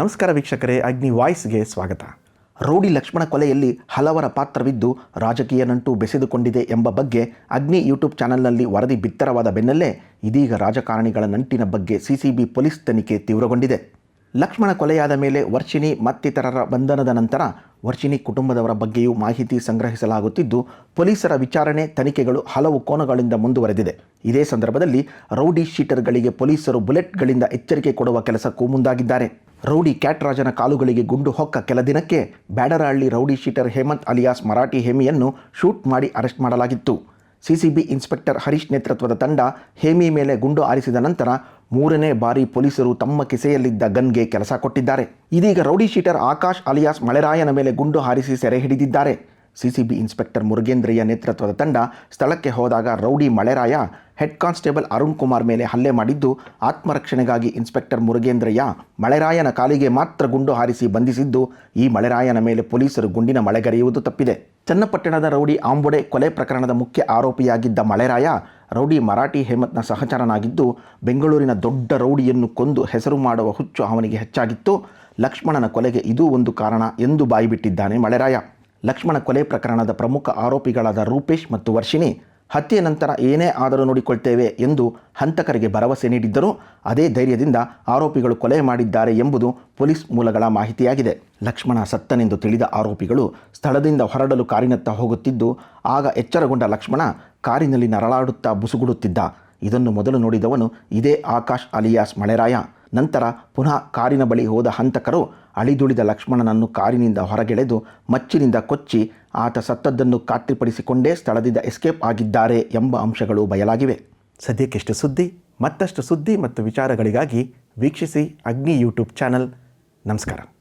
ನಮಸ್ಕಾರ ವೀಕ್ಷಕರೇ, ಅಗ್ನಿ ವಾಯ್ಸ್ಗೆ ಸ್ವಾಗತ. ರೌಡಿ ಲಕ್ಷ್ಮಣ ಕೊಲೆಯಲ್ಲಿ ಹಲವರ ಪಾತ್ರವಿದ್ದು ರಾಜಕೀಯ ನಂಟು ಬೆಸೆದುಕೊಂಡಿದೆ ಎಂಬ ಬಗ್ಗೆ ಅಗ್ನಿ ಯೂಟ್ಯೂಬ್ ಚಾನೆಲ್ನಲ್ಲಿ ವರದಿ ಬಿತ್ತರವಾದ ಬೆನ್ನಲ್ಲೇ ಇದೀಗ ರಾಜಕಾರಣಿಗಳ ನಂಟಿನ ಬಗ್ಗೆ ಸಿಸಿಬಿ ಪೊಲೀಸ್ ತನಿಖೆ ತೀವ್ರಗೊಂಡಿದೆ. ಲಕ್ಷ್ಮಣ ಕೊಲೆಯಾದ ಮೇಲೆ ವರ್ಷಿಣಿ ಮತ್ತಿತರರ ಬಂಧನದ ನಂತರ ವರ್ಷಿಣಿ ಕುಟುಂಬದವರ ಬಗ್ಗೆಯೂ ಮಾಹಿತಿ ಸಂಗ್ರಹಿಸಲಾಗುತ್ತಿದ್ದು, ಪೊಲೀಸರ ವಿಚಾರಣೆ, ತನಿಖೆಗಳು ಹಲವು ಕೋನಗಳಿಂದ ಮುಂದುವರೆದಿದೆ. ಇದೇ ಸಂದರ್ಭದಲ್ಲಿ ರೌಡಿ ಶೀಟರ್ಗಳಿಗೆ ಪೊಲೀಸರು ಬುಲೆಟ್ಗಳಿಂದ ಎಚ್ಚರಿಕೆ ಕೊಡುವ ಕೆಲಸಕ್ಕೂ ಮುಂದಾಗಿದ್ದಾರೆ. ರೌಡಿ ಕ್ಯಾಟ್ ರಾಜನ ಕಾಲುಗಳಿಗೆ ಗುಂಡು ಹೊಕ್ಕ ಕೆಲ ದಿನಕ್ಕೆ Byadarahalli rowdy sheeter Hemanth alias Marathi ಹೇಮಿಯನ್ನು shoot ಮಾಡಿ ಅರೆಸ್ಟ್ ಮಾಡಲಾಗಿತ್ತು. ಸಿಸಿಬಿ ಇನ್ಸ್ಪೆಕ್ಟರ್ ಹರೀಶ್ ನೇತೃತ್ವದ ತಂಡ ಹೇಮಿ ಮೇಲೆ ಗುಂಡು ಆರಿಸಿದ ನಂತರ ಮೂರನೇ ಬಾರಿ ಪೊಲೀಸರು ತಮ್ಮ ಕಿಸೆಯಲ್ಲಿದ್ದ ಗನ್ಗೆ ಕೆಲಸ ಕೊಟ್ಟಿದ್ದಾರೆ. ಇದೀಗ ರೌಡಿ ಶೀಟರ್ ಆಕಾಶ್ ಅಲಿಯಾಸ್ ಮಳೆರಾಯನ ಮೇಲೆ ಗುಂಡು ಹಾರಿಸಿ ಸೆರೆ ಹಿಡಿದಿದ್ದಾರೆ. ಸಿಸಿಬಿ ಇನ್ಸ್ಪೆಕ್ಟರ್ ಮುರುಗೇಂದ್ರಯ್ಯ ನೇತೃತ್ವದ ತಂಡ ಸ್ಥಳಕ್ಕೆ ಹೋದಾಗ rowdy Maleraya, head constable Arun Kumar ಮೇಲೆ ಹಲ್ಲೆ ಮಾಡಿದ್ದು, ಆತ್ಮರಕ್ಷಣೆಗಾಗಿ ಇನ್ಸ್ಪೆಕ್ಟರ್ ಮುರುಗೇಂದ್ರಯ್ಯ ಮಳೆರಾಯನ ಕಾಲಿಗೆ ಮಾತ್ರ ಗುಂಡು ಹಾರಿಸಿ ಬಂಧಿಸಿದ್ದು, ಈ ಮಳೆರಾಯನ ಮೇಲೆ ಪೊಲೀಸರು ಗುಂಡಿನ ಮಳೆಗರೆಯುವುದು ತಪ್ಪಿದೆ. ಚನ್ನಪಟ್ಟಣದ ರೌಡಿ ಆಂಬುಡೆ ಕೊಲೆ ಪ್ರಕರಣದ ಮುಖ್ಯ ಆರೋಪಿಯಾಗಿದ್ದ ಮಳೆರಾಯ ರೌಡಿ ಮರಾಠಿ ಹೇಮತ್ನ ಸಹಚರನಾಗಿದ್ದು, ಬೆಂಗಳೂರಿನ ದೊಡ್ಡ ರೌಡಿಯನ್ನು ಕೊಂದು ಹೆಸರು ಮಾಡುವ ಹುಚ್ಚು ಅವನಿಗೆ ಹೆಚ್ಚಾಗಿತ್ತು. ಲಕ್ಷ್ಮಣನ ಕೊಲೆಗೆ ಇದೂ ಒಂದು ಕಾರಣ ಎಂದು ಬಾಯಿಬಿಟ್ಟಿದ್ದಾನೆ ಮಳೆರಾಯ. ಲಕ್ಷ್ಮಣ ಕೊಲೆ ಪ್ರಕರಣದ ಪ್ರಮುಖ ಆರೋಪಿಗಳಾದ ರೂಪೇಶ್ ಮತ್ತು ವರ್ಷಿಣಿ ಹತ್ಯೆ ನಂತರ ಏನೇ ಆದರೂ ನೋಡಿಕೊಳ್ತೇವೆ ಎಂದು ಹಂತಕರಿಗೆ ಭರವಸೆ ನೀಡಿದ್ದರೂ ಅದೇ ಧೈರ್ಯದಿಂದ ಆರೋಪಿಗಳು ಕೊಲೆ ಮಾಡಿದ್ದಾರೆ ಎಂಬುದು ಪೊಲೀಸ್ ಮೂಲಗಳ ಮಾಹಿತಿಯಾಗಿದೆ. ಲಕ್ಷ್ಮಣ ಸತ್ತನೆಂದು ತಿಳಿದ ಆರೋಪಿಗಳು ಸ್ಥಳದಿಂದ ಹೊರಡಲು ಕಾರಿನತ್ತ ಹೋಗುತ್ತಿದ್ದು, ಆಗ ಎಚ್ಚರಗೊಂಡ ಲಕ್ಷ್ಮಣ ಕಾರಿನಲ್ಲಿ ನರಳಾಡುತ್ತಾ ಬುಸುಗುಡುತ್ತಿದ್ದ. ಇದನ್ನು ಮೊದಲು ನೋಡಿದವನು ಇದೇ ಆಕಾಶ್ ಅಲಿಯಾಸ್ ಮಳೆರಾಯ. ನಂತರ ಪುನಃ ಕಾರಿನ ಬಳಿ ಹೋದ ಹಂತಕರು ಅಳಿದುಳಿದ ಲಕ್ಷ್ಮಣನನ್ನು ಕಾರಿನಿಂದ ಹೊರಗೆಳೆದು ಮಚ್ಚಿನಿಂದ ಕೊಚ್ಚಿ ಆತ ಸತ್ತದ್ದನ್ನು ಖಾತ್ರಿಪಡಿಸಿಕೊಂಡೇ ಸ್ಥಳದಿಂದ ಎಸ್ಕೇಪ್ ಆಗಿದ್ದಾರೆ ಎಂಬ ಅಂಶಗಳು ಬಯಲಾಗಿವೆ. ಸದ್ಯಕ್ಕೆಷ್ಟು ಸುದ್ದಿ, ಮತ್ತಷ್ಟು ಸುದ್ದಿ ಮತ್ತು ವಿಚಾರಗಳಿಗಾಗಿ ವೀಕ್ಷಿಸಿ ಅಗ್ನಿ ಯೂಟ್ಯೂಬ್ ಚಾನಲ್. ನಮಸ್ಕಾರ.